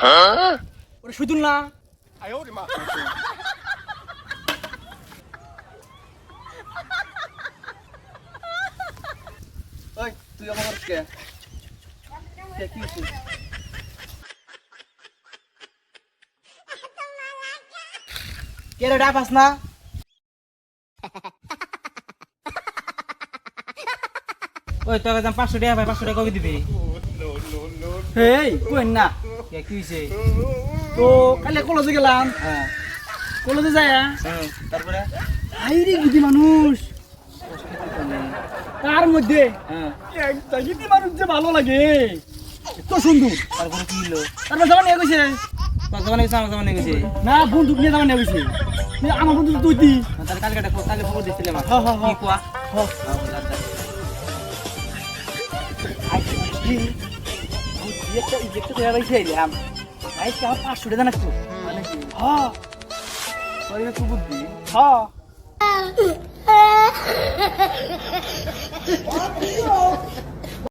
ওরে শুধু না। ওই তুই আমার কে? কে কি হইছে? কে রে ডাকাস না? ওই তোকে দাম পাঁচশো টাকা ভাই পাঁচশো টাকা কবে দিবি? হেই কই না? কে হয়েছে তো কালে কলেজে গেলাম। হ্যাঁ। কলেজে যায়? হুম, তারপরে? আইরে গিদি মানুষ। তার মধ্যে হ্যাঁ। গিদি মানুষ যে ভালো লাগে এত সুন্দর। তারপরে কি হলো তারপর যাওয়া নিয়ে গেছে তোর জমানে গেছে আমার গেছে না বন্দুক নিয়ে যাওয়া নিয়ে গেছে আমার বন্ধু তুই দি। তাহলে কালকে একটা কালকে খবর হ্যাঁ, হ্যাঁ, হ্যাঁ। কি কোয়া একটা ইজেক্ট করে বাইছে এলাম আজকে আমার পাঁচশো টাকা নাকতো মানে কি? হ্যাঁ তোর একটু বুদ্ধি হ্যাঁ